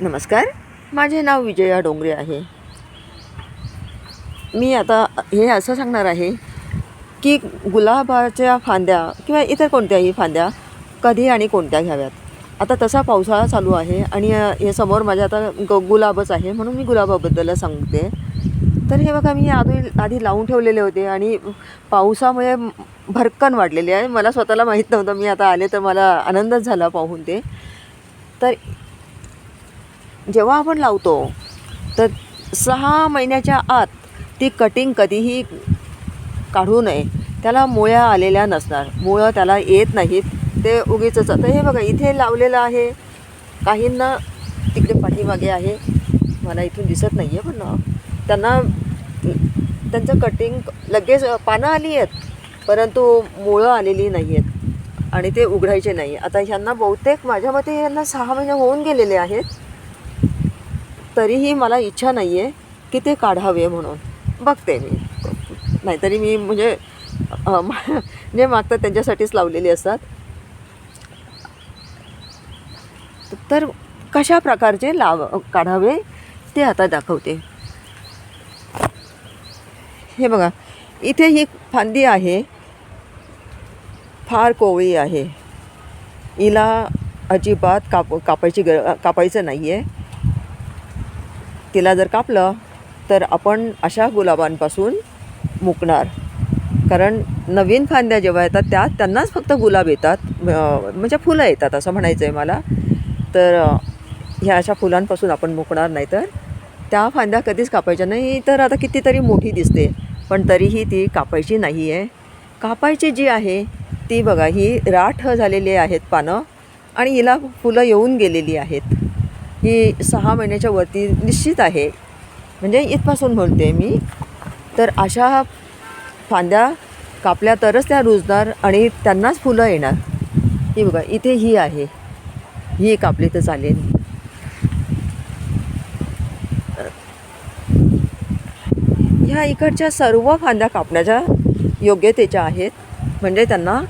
नमस्कार. माझे नाव विजया डोंगरे आहे. मी आता हे असं सांगणार आहे की गुलाबाच्या फांद्या किंवा इतर कोणत्याही फांद्या कधी आणि कोणत्या घ्याव्यात. आता तसा पावसाळा चालू आहे आणि हे समोर माझ्या आता ग गुलाबच आहे म्हणून मी गुलाबाबद्दल सांगते. तर हे बघा मी आधी आधी लावून ठेवलेले होते आणि पावसामुळे भरकन वाढलेले आहे. मला स्वतःला माहीत नव्हतं मी आता आले तर मला आनंदच झाला पाहून ते. तर जेव्हा आपण लावतो तर सहा महिन्याच्या आत ती कटिंग कधीही काढू नये. त्याला मुळ्या आलेल्या नसणार. मुळं त्याला येत नाहीत. ते उगीच आता हे बघा इथे लावलेलं आहे. काहींना तिकडे पाठीमागे आहे. मला इथून दिसत नाही आहे पण त्यांना त्यांचं कटिंग लगेच पानं आली आहेत परंतु मुळं आलेली नाही आहेत आणि ते उघडायचे नाही. आता ह्यांना बहुतेक माझ्या मते ह्यांना सहा महिने होऊन गेलेले आहेत. तरीही मला इच्छा नाही आहे की ते काढावे म्हणून. बघते मी. नाहीतरी मी म्हणजे मा- जे मागतात त्यांच्यासाठीच लावलेली असतात. तर कशा प्रकारचे लाव काढावे ते आता दाखवते. हे बघा इथे ही फांदी आहे. फार कोवळी आहे. हिला अजिबात काप कापायची गर कापायचं नाही आहे तिला जर कापलं तर आपण अशा गुलाबांपासून मुकणार. कारण नवीन फांद्या जेव्हा येतात त्या त्यांनाच फक्त गुलाब येतात. म्हणजे फुलं येतात असं म्हणायचं आहे मला. तर ह्या अशा फुलांपासून आपण मुकणार नाही तर त्या फांद्या कधीच कापायच्या नाही. तर आता कितीतरी मोठी दिसते पण तरीही ती कापायची नाही आहे कापायची जी आहे ती बघा ही राठ झालेली आहेत पानं आणि हिला फुलं येऊन गेलेली आहेत. ही सहा महिन्याच्या वरती निश्चित आहे. म्हणजे इथपासून म्हणते मी. तर अशा फांद्या कापल्या तरच त्या रुजणार आणि त्यांनाच फुलं येणार. ही बघा इथे ही आहे. ही कापली तर चालेल. ह्या इकडच्या सर्व फांद्या कापण्याच्या योग्यतेच्या आहेत. म्हणजे त्यांना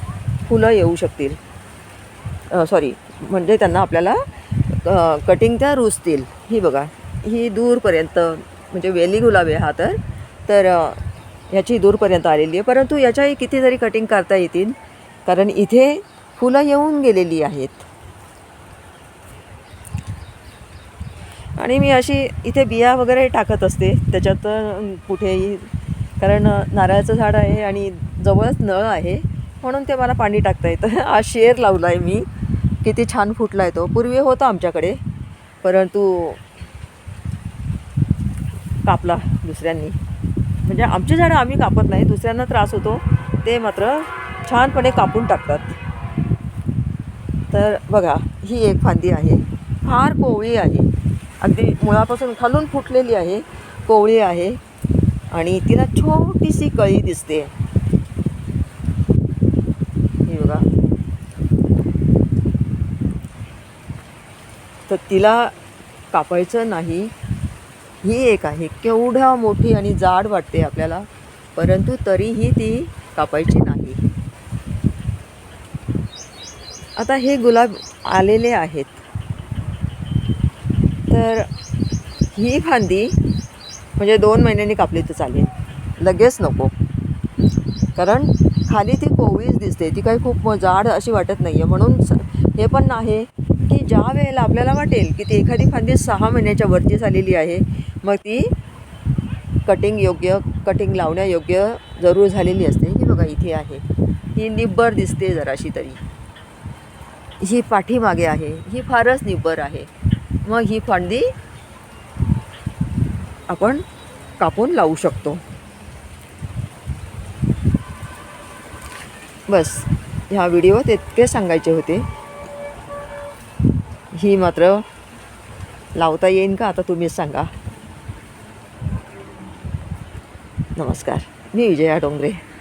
फुलं येऊ शकतील. सॉरी म्हणजे त्यांना आपल्याला कटिंग त्या रुजतील ही बघा ही दूरपर्यंत म्हणजे वेली गुलाब आहे हा तर. तर ह्याची दूरपर्यंत आलेली आहे. परंतु याच्याही कितीतरी कटिंग करता येतील. कारण इथे फुलं येऊन गेलेली आहेत. आणि मी अशी इथे बिया वगैरे टाकत असते. त्याच्यात कुठेही कारण नारळाचं झाड आहे आणि जवळच नळ आहे. म्हणून ते मला पाणी टाकता येतं आज शेर लावला आहे मी. किती छान फुटला आहे तो. पूर्वी होता आमच्याकडे परंतु कापला दुसऱ्यांनी. म्हणजे आमची झाडं आम्ही कापत नाही दुसऱ्यांना त्रास होतो ते मात्र छानपणे कापून टाकतात. तर बघा ही एक फांदी आहे. फार कोवळी आहे. अगदी मुळापासून खालून फुटलेली आहे कोवळी आहे. आणि तिला छोटीशी कळी दिसते ही बघा तर तिला कापायचं नाही. ही एक आहे. केवढ्या मोठी आणि जाड वाटते आपल्याला. परंतु तरीही ती कापायची नाही. आता हे गुलाब आलेले आहेत. तर ही फांदी म्हणजे दोन महिन्यांनी कापली तर चालेल. लगेच नको. कारण खाली ती कोवळीच दिसते. ती काही खूप जाड अशी वाटत नाही आहे म्हणून हे पण आहे ज्या वेळेला आपल्याला वाटेल की ती एखादी फांदी सहा महिन्याच्या वरची झालेली आहे मग ती कटिंग योग्य कटिंग लावण्यायोग्य जरूर झालेली असते. ही बघा इथे आहे. ही निब्बर दिसते जराशी तरी. ही पाठीमागे आहे. ही फारच निब्बर आहे. मग ही फांदी आपण कापून लावू शकतो. बस ह्या व्हिडिओत इतके सांगायचे होते. ही मात्र लावता येईन का? आता तुम्हीच सांगा. नमस्कार. मी विजया डोंगरे.